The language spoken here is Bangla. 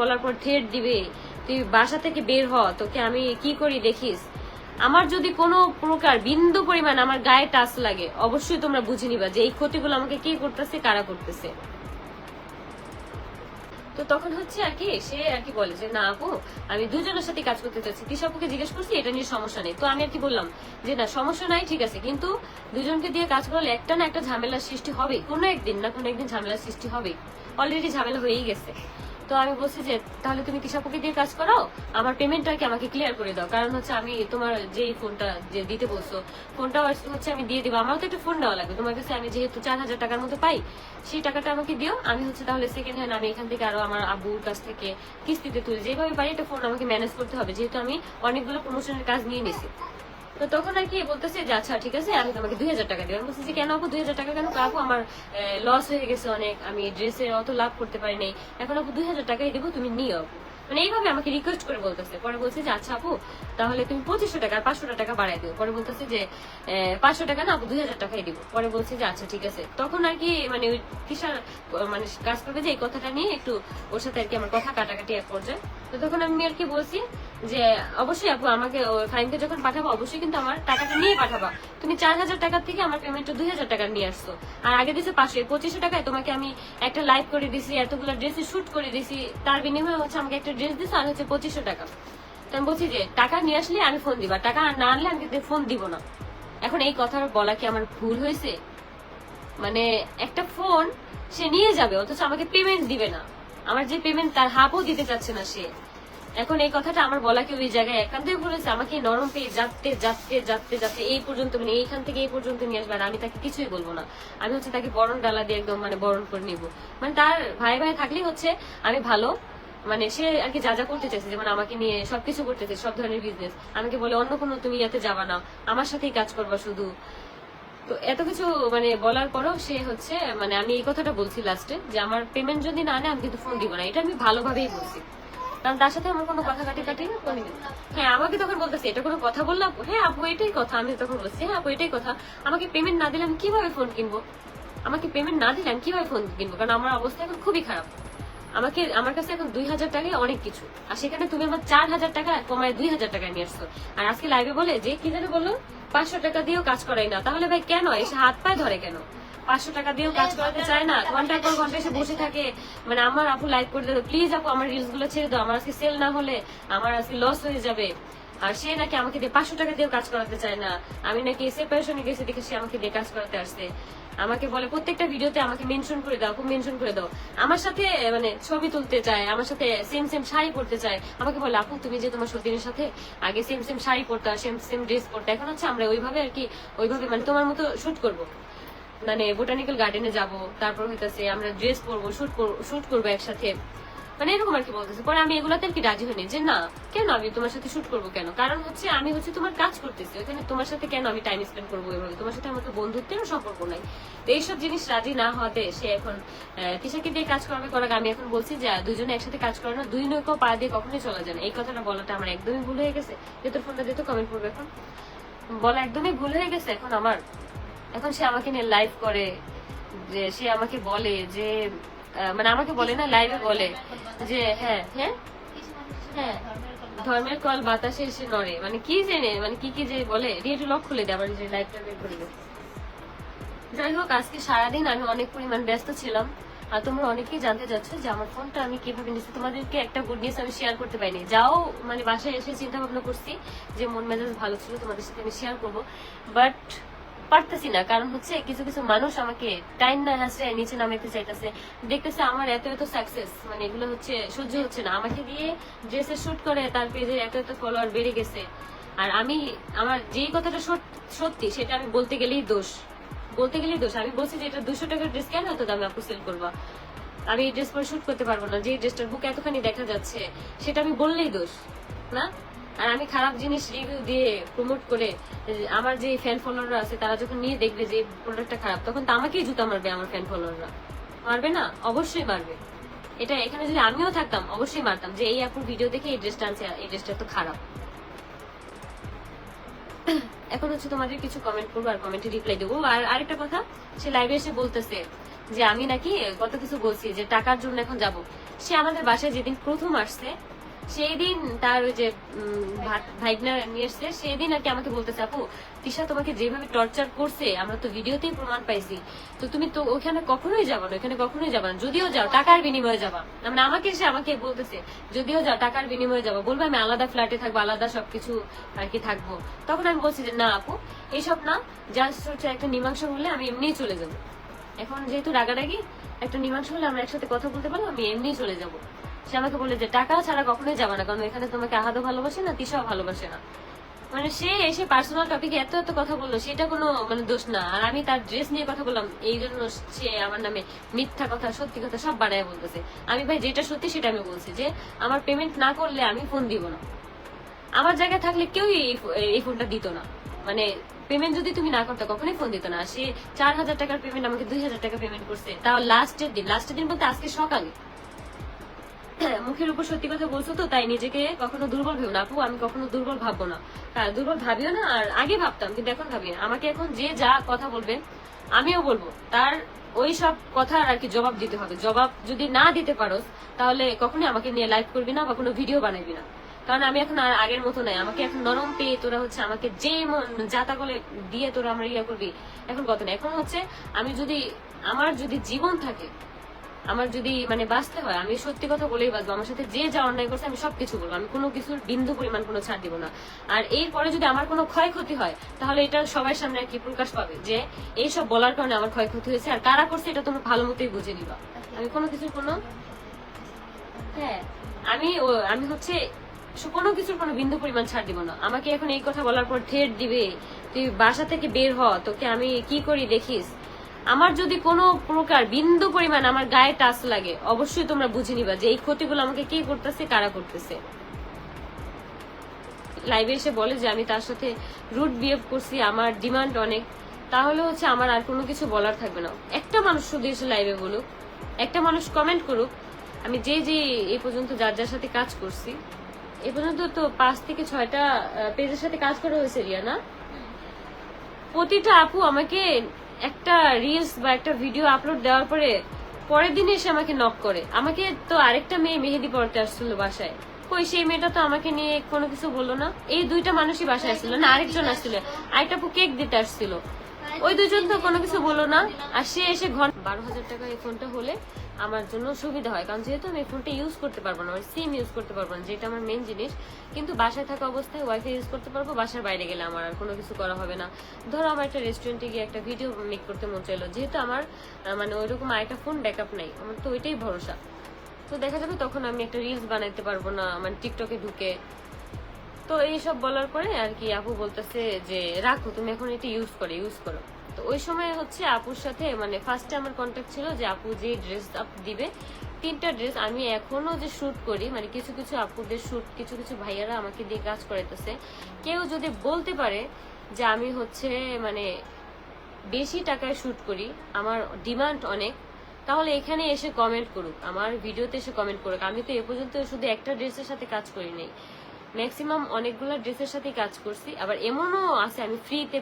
বলার পর ঠেট দিবে, তুই বাসা থেকে বের হ, তোকে আমি কি করি দেখিস? আমার যদি কোনো প্রকার বিন্দু পরিমাণ আমার গায়ে টাচ লাগে, অবশ্যই তোমরা বুঝে নিবা যে এই ক্ষতিগুলো আমাকে কে করতেছে, কারা করতেছে। তো তখন হচ্ছে আর কি, সে আর কি বলে যে, না আপু, আমি দুজনের সাথে কাজ করতে চাচ্ছি। তিশাপুকে জিজ্ঞেস করছি, এটা নিয়ে সমস্যা নেই। তো আমি আর কি বললাম যে, না, সমস্যা নাই, ঠিক আছে। কিন্তু দুজনকে দিয়ে কাজ করলে একটা না একটা ঝামেলার সৃষ্টি হবে কোনো একদিন না কোনো একদিন ঝামেলার সৃষ্টি হবে অলরেডি ঝামেলা হয়েই গেছে। তো আমি বলছি যে, তাহলে তুমি তিশাপুকে দিয়ে কাজ করাও? আমার পেমেন্টটা কি আমাকে ক্লিয়ার করে দাও। কারণ হচ্ছে আমি তোমার যেই ফোনটা যে দিতে বলছো ফোনটা হচ্ছে আমি দিয়ে দিব। আমারও তো একটা ফোন দেওয়া লাগবে। তোমার কাছে আমি যেহেতু চার হাজার টাকার মতো পাই, সেই টাকাটা আমাকে দিও। আমি হচ্ছে তাহলে সেকেন্ড হ্যান্ড আমি এখান থেকে আরও আমার আব্বুর কাছ থেকে কিস্তিতে তুলি, যেভাবে পারি একটা ফোন আমাকে ম্যানেজ করতে হবে। যেহেতু আমি অনেকগুলো প্রমোশনের কাজ নিয়ে নিছি। তো তখন আর কি বলতেছে যে আচ্ছা ঠিক আছে, আমি তোমাকে দুই হাজার টাকা দিই আমি বলছি যে কেন আপু, দুই হাজার টাকা কেন আপু আমার লস হয়ে গেছে অনেক। আমি ড্রেসের অত লাভ করতে পারি এখন আপু দুই হাজার টাকাই দেবো, তুমি নিও মানে এইভাবে আমাকে রিকোয়েস্ট করে বলতেছে। পরে বলছে যে আচ্ছা আপু, তাহলে তুমি পঁচিশশো টাকা আর পাঁচশো টাকা বাড়াই দিও। পরে বলতেছে যে পাঁচশো টাকা না আপু, দুই হাজার টাকাই দিব। পরে বলছে যে আচ্ছা ঠিক আছে। তখন আর কি মানে ওই কিসার মানে কাজ করবে যে, এই কথাটা নিয়ে একটু ওর সাথে আর কি আমার কথা কাটাকাটি এক পর্যায়ে। তো তখন আমি আর কি বলছি যে, অবশ্যই আপু, আমাকে ফাইনকে যখন পাঠাবো, অবশ্যই কিন্তু আমার টাকাটা নিয়ে পাঠাবা। তুমি চার হাজার টাকার থেকে আমার পেমেন্টটা দুই হাজার টাকা নিয়ে আসছো। আর আগে দিছে পাঁচশো, পঁচিশশো টাকায় তোমাকে আমি একটা লাইভ করে দিছি, এতগুলো ড্রেসে শুট করে দিছি। তার বিনিময়ে হচ্ছে আমাকে একটা ড্রেস দিছো, আর হচ্ছে পঁচিশশো টাকা। তো আমি বলছি যে, টাকা নিয়ে আসলে আমি ফোন দিবা। টাকা না আনলে আমি কিন্তু ফোন দিব না। এখন এই কথা বলা কি আমার ভুল হয়েছে? মানে একটা ফোন সে নিয়ে যাবে, অথচ আমাকে পেমেন্ট দিবে না। আমার যে পেমেন্ট তার হাফও দিতে চাচ্ছে না সে। এখন এই কথাটা আমার বলা কি ওই জায়গায় একান্তই বলেছে আমাকে নরম পেয়ে যাতে যাতে যাতে যাতে এই পর্যন্ত মানে এইখান থেকে এই পর্যন্ত নিয়ে আসবে আর আমি তাকে কিছুই বলব না। আমি হচ্ছে তাকে বরণ ডালা দিয়ে একদম মানে বরণ করে নিব। মানে তার ভাই ভাই থাকলেই হচ্ছে আমি ভালো। মানে সে আর কি যা যা করতে চাইছে, যেমন আমাকে নিয়ে সবকিছু করতে চাইছে সব ধরনের বিজনেস আমাকে বলে, অন্য কোনো তুমি ইয়াতে যাবা না। আমার সাথেই কাজ করবা শুধু। তো এত কিছু মানে বলার পরেও সে হচ্ছে মানে আমি এই কথাটা বলছি লাস্টে যে আমার পেমেন্ট যদি না নেয়, আমি কিন্তু ফোন দিব না। এটা আমি ভালোভাবেই বলছি। কারণ তার সাথে আমার কোনো কথা কাটি কাটি হ্যাঁ আমাকে তখন বলতেছে, এটা কোনো কথা বললাম হ্যাঁ আপু, এটাই কথা। আমি তখন বলছি হ্যাঁ আপু, এটাই কথা। আমাকে পেমেন্ট না দিলে আমি কীভাবে ফোন কিনবো? আমাকে পেমেন্ট না দিলে আমি কীভাবে ফোন কিনবো? কারণ আমার অবস্থা এখন খুবই খারাপ। আমাকে, আমার কাছে এখন দুই হাজার টাকায় অনেক কিছু। আর সেখানে তুমি আমার চার হাজার টাকা কমায় দুই হাজার টাকায় নিয়ে আসছো। আর আজকে লাইভে বলে, যে কি জানে বলল? পাঁচশো টাকা দিয়েও কাজ করাই না। তাহলে ভাই কেন? এসে হাত পায়ে ধরে কেন? পাঁচশো টাকা দিয়েও কাজ করাতে চায় না। ঘণ্টার পর ঘণ্টা এসে বসে থাকে। মানে আমার আপু লাইক করে দেবে প্লিজ আপু, আমার রিলসগুলো ছেড়ে দাও। আমার আজকে সেল না হলে আমার আজকে লস হয়ে যাবে। আর সে নাকি আমাকে দিয়ে পাঁচশো টাকা দিয়েও কাজ করাতে চায় না। আমি নাকি সেপারেশনে গেছি দেখে সে আমাকে দিয়ে কাজ করাতে আসছে। আমাকে বলে, প্রত্যেকটা ভিডিওতে আমাকে মেনশন করে দাও, খুব মেনশন করে দাও। আমার সাথে মানে ছবি তুলতে চায়, আমার সাথে সেম সেম শাড়ি পরতে চায়। আমাকে বলে, আপু, তুমি যে তোমার সতীনের সাথে আগে সেম সেম শাড়ি পরতা সেম সেম ড্রেস পরতা, এখন হচ্ছে আমরা ওইভাবে আর কি, ওইভাবে মানে তোমার মতো শুট করব। মানে বোটানিক্যাল গার্ডেনে যাব, তারপর হইতাছে আমরা ড্রেস পরবো শুট করব শুট করব একসাথে। মানে এরকম আর কি বলতেছে। পরে আমি এগুলাতে আর কি রাজি হইনি যে না, কেন আমি তোমার সাথে শুট করব কেন? কারণ হচ্ছে আমি হচ্ছে তোমার কাজ করতেছি। ওখানে তোমার সাথে কেন আমি টাইম স্পেন্ড করব এভাবে? তোমার সাথে আমার তো বন্ধুত্বেরও সম্পর্ক নাই। তো এইসব জিনিস রাজি না হওয়াতে সে এখন তিশাকে দিয়ে কাজ করাবে করাকে আমি এখন বলছি যে দুজনে একসাথে কাজ করে না। দুই নৌকো পা দিয়ে কখনোই চলা যায় না। এই কথাটা বলাটা আমার একদমই ভুল হয়ে গেছে। যে তোর ফোনটা দিয়ে তো কমেন্ট করবে এখন। বলা একদমই ভুল হয়ে গেছে এখন আমার। এখন সে আমাকে নিয়ে লাইভ করে, যে সে আমাকে বলে যে মানে আমাকে বলে না লাইভে বলে যে হ্যাঁ হ্যাঁ হ্যাঁ ধর্মের কল বাতাসে এসে নড়ে। মানে কি জেনে মানে কি কি যে বলে একটু লক খুলে দেয় আবার যে লাইভটা বের করে দেয়। যাই হোক, আজকে সারাদিন আমি অনেক পরিমাণ ব্যস্ত ছিলাম। আর তোমরা অনেকেই জানতে চাচ্ছ যে আমার ফোনটা আমি কীভাবে নিচ্ছি তোমাদেরকে একটা গুড নিউজ আমি শেয়ার করতে পারিনি। যাও মানে বাসায় এসে চিন্তা ভাবনা করছি যে মন মেজাজ ভালো ছিল, তোমাদের সাথে আমি শেয়ার করব। বাট পারতেছি না। কারণ হচ্ছে কিছু কিছু মানুষ আমাকে টাইম না হাসে নিচে নামাইতে চাইতেছে। দেখতেছে আমার এত এত সাকসেস মানে এগুলো হচ্ছে সহ্য হচ্ছে না। আমাকে দিয়ে ড্রেসে শুট করে তার পেজে এত এত ফলোয়ার বেড়ে গেছে। আর আমি, আমার যেই কথাটা সত্যি, সেটা আমি বলতে গেলেই দোষ। বলতে গেলেই দোষ। আমি বলছি যে এটা দুশো টাকার ড্রেস কেন এত দামে আপু সেল করব? আমি এই ড্রেস পরে শুট করতে পারব না। যে ড্রেসটার বুক এতখানি দেখা যাচ্ছে, সেটা আমি বললেই দোষ, না? আর আমি খারাপ জিনিস রিভিউ দিয়ে প্রমোট করে আমার যে ফ্যান ফলোয়াররা আছে, তারা যখন নিয়ে দেখবে যে প্রোডাক্টটা খারাপ, তখন তো আমাকেই জুতা মারবে আমার ফ্যান ফলোয়াররা মারবে না? অবশ্যই মারবে। এটা এখানে যদি আমিও থাকতাম, অবশ্যই মারতাম যে, এই আপুর ভিডিও দেখে এই ড্রেসটা আনছে, এই ড্রেসটা তো খারাপ। এখন হচ্ছে তোমাদের কিছু কমেন্ট করব আর কমেন্টে রিপ্লাই দেবো। আর আরেকটা কথা, সে লাইভে এসে বলতেছে যে, আমি নাকি কত কিছু বলছি যে, টাকার জন্য এখন যাব। সে আমাদের বাসায় যেদিন প্রথম আসছে সেই দিন তার ওই যে ভাইগনা নিয়ে এসছে সেই দিন আর কি আমাকে বলতেছে, আপু, তিশা তোমাকে যেভাবে টর্চার করছে, আমরা তো ভিডিওতেই প্রমাণ পাইছি। তো তুমি তো ওখানে কখনোই যাবা না, ওখানে কখনোই যাবা না। যদিও যাও, টাকার বিনিময়ে যাবা। মানে আমাকে এসে আমাকে বলতেছে, যদিও যাও, টাকার বিনিময়ে যাবা। বলবে, আমি আলাদা ফ্ল্যাটে থাকব, আলাদা সবকিছু আর কি থাকব। তখন আমি বলছি যে, না, আপু এইসব না। জাস্ট হচ্ছে একটা মীমাংসা হলে আমি এমনিই চলে যাব। এখন যেহেতু রাগারাগি, একটা মীমাংসা হলে আমরা একসাথে কথা বলতে পারব, আমি এমনিই চলে যাব। সে আমাকে বলে যে, টাকা ছাড়া কখনোই যাবে না, কারণ এখানে তোমাকে আহাদও ভালোবাসে না তিসাও ভালোবাসে না। মানে সে এসে পার্সোনাল টপিকে এত এত কথা বলল, সেটা কোনো মানে দোষ না। আর আমি তার ড্রেস নিয়ে কথা বললাম, এই জন্য সে আমার নামে মিথ্যা কথা, সত্যি কথা সব বাড়ায় বলতেছে। আমি ভাই, যেটা সত্যি সেটা আমি বলছি যে, আমার পেমেন্ট না করলে আমি ফোন দিব না। আমার জায়গায় থাকলে কেউই এই ফোনটা দিত না। মানে পেমেন্ট যদি তুমি না করতে, কখনোই ফোন দিত না। সে চার হাজার টাকার পেমেন্ট আমাকে দুই হাজার টাকা পেমেন্ট করছে। তাও লাস্টের দিন লাস্টের দিন বলতে আজকে সকালে। মুখের উপর সত্যি কথা বলছো তো, তাই নিজেকে কখনো দুর্বল ভেবো না। আপু, আমি কখনো দুর্বল ভাববো না। হ্যাঁ দুর্বল ভাবিও না, আর আগে ভাবতাম, কিন্তু এখন ভাবি না। আমাকে এখন যে যা কথা বলবে, আমিও বলব। তার ওই সব কথা আর কি জবাব দিতে হবে। জবাব যদি না দিতে পারো, তাহলে কখনোই আমাকে নিয়ে লাইভ করবি না বা কোনো ভিডিও বানাবি না। কারণ আমি এখন আর আগের মতো নাই। আমাকে এখন নরম পেয়ে তোরা হচ্ছে আমাকে যে যাতা করে দিয়ে তোরা আমরা ইয়া করবি, এখন কত না এখন হচ্ছে, আমি যদি, আমার যদি জীবন থাকে আমার যদি মানে বাঁচতে হয়, আমি সত্যি কথা বলেই বাঁচবো। আমার সাথে যে যা অন্যায় করছে, আমি সবকিছু বলব। আমি কোনো কিছুর বিন্দু পরিমাণ কোনো ছাড় দিব না। আর এরপরে যদি আমার কোনো ক্ষয়ক্ষতি হয়, তাহলে এটা সবার সামনে আর কি প্রকাশ পাবে যে, এইসব বলার কারণে আমার ক্ষয়ক্ষতি হয়েছে। আর কারা করছে, এটা তোমরা ভালো মতোই বুঝে নিবা। আমি কোনো কিছুর কোনো হ্যাঁ আমি আমি হচ্ছে কোনো কিছুর কোনো বিন্দু পরিমাণ ছাড় দিব না। আমাকে এখন এই কথা বলার পর ঠেট দিবে, তুই বাসা থেকে বের হ, তোকে আমি কি করি দেখিস? আমার যদি কোনো প্রকার বিন্দু পরিমাণ আমার গায়ে টাচ লাগে, অবশ্যই তোমরা বুঝে নিবা যে এই ক্ষতিগুলো আমাকে কে করতেছে, কারা করতেছে। লাইভে এসে বলে যে আমি তার সাথে রুট বিহেভ করছি, আমার ডিমান্ড অনেক। তাহলে হচ্ছে আমার আর কোনো কিছু বলার থাকবে না। একটা মানুষ শুধু এসে লাইভে বলুক, একটা মানুষ কমেন্ট করুক, আমি যে যে এই পর্যন্ত যার যার সাথে কাজ করছি, এ পর্যন্ত তো পাঁচ থেকে ছয়টা পেজের সাথে কাজ করা হয়েছে রিয়া না প্রতিটা আপু আমাকে একটা রিলস বা একটা ভিডিও আপলোড দেওয়ার পরে, পরের দিন এসে আমাকে নক করে। আমাকে তো আরেকটা মেয়ে মেহেদি পড়তে আসছিল বাসায়। কই, সেই মেয়েটা তো আমাকে নিয়ে কোনো কিছু বলল না। এই দুইটা মানুষই বাসায় আসছিল না, আরেকজন আসছিল। আরেকটা কেক দিতে আসছিল। ওই দুজন তো কোনো কিছু বলল না। আর সে এসে ঘণ্টা বারো হাজার টাকা এই ফোনটা হলে আমার জন্য সুবিধা হয়। কারণ যেহেতু আমি ফোনটা ইউজ করতে পারব না সিম ইউজ করতে পারব না, যেটা আমার মেন জিনিস, কিন্তু বাসায় থাকা অবস্থায় ওয়াইফাই ইউজ করতে পারব, বাসার বাইরে গেলে আমার আর কোনো কিছু করা হবে না। ধরো আমার একটা রেস্টুরেন্টে গিয়ে একটা ভিডিও মেক করতে মন চাইলো, যেহেতু আমার মানে ওইরকম আরেকটা ফোন ব্যাকআপ নাই, আমার তো ওইটাই ভরসা। তো দেখা যাবে তখন আমি একটা রিলস বানাইতে পারব না মানে টিকটকে ঢুকে। তো এইসব বলার পরে আর কি আপু বলতেছে যে, রাখো, তুমি এখন এটা ইউজ করো ইউজ করো। তো ওই সময় হচ্ছে আপুর সাথে মানে ফার্স্টে আমার কন্ট্যাক্ট ছিল যে আপু যে ড্রেস আপ দিবে, তিনটা ড্রেস আমি এখনও যে শুট করি মানে কিছু কিছু আপুদের শুট কিছু কিছু ভাইয়ারা আমাকে দিয়ে কাজ করাইতেছে। কেউ যদি বলতে পারে যে আমি হচ্ছে মানে বেশি টাকায় শুট করি, আমার ডিমান্ড অনেক, তাহলে এখানে এসে কমেন্ট করুক, আমার ভিডিওতে এসে কমেন্ট করুক। আমি তো এ পর্যন্ত শুধু একটা ড্রেসের সাথে কাজ করি নাই। ম্যাক্সিমাম অনেকগুলো ড্রেসের সাথে কাজ করছি। আবার এমনও আছে, আমি ফ্রিতে